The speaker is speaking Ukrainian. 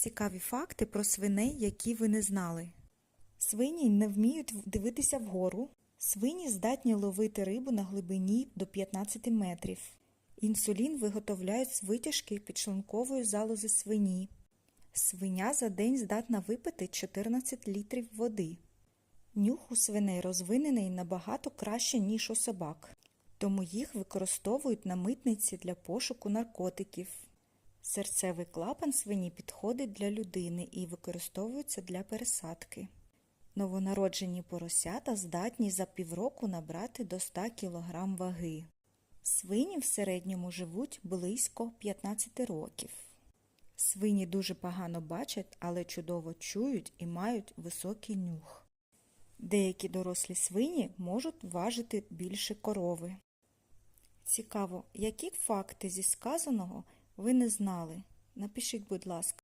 Цікаві факти про свиней, які ви не знали. Свині не вміють дивитися вгору. Свині здатні ловити рибу на глибині до 15 метрів. Інсулін виготовляють з витяжки підшлункової залози свині. Свиня за день здатна випити 14 літрів води. Нюх у свиней розвинений набагато краще, ніж у собак, тому їх використовують на митниці для пошуку наркотиків. Серцевий клапан свині підходить для людини і використовується для пересадки. Новонароджені поросята здатні за півроку набрати до 100 кг ваги. Свині в середньому живуть близько 15 років. Свині дуже погано бачать, але чудово чують і мають високий нюх. Деякі дорослі свині можуть важити більше корови. Цікаво, які факти зі сказаного ви не знали? Напишіть, будь ласка.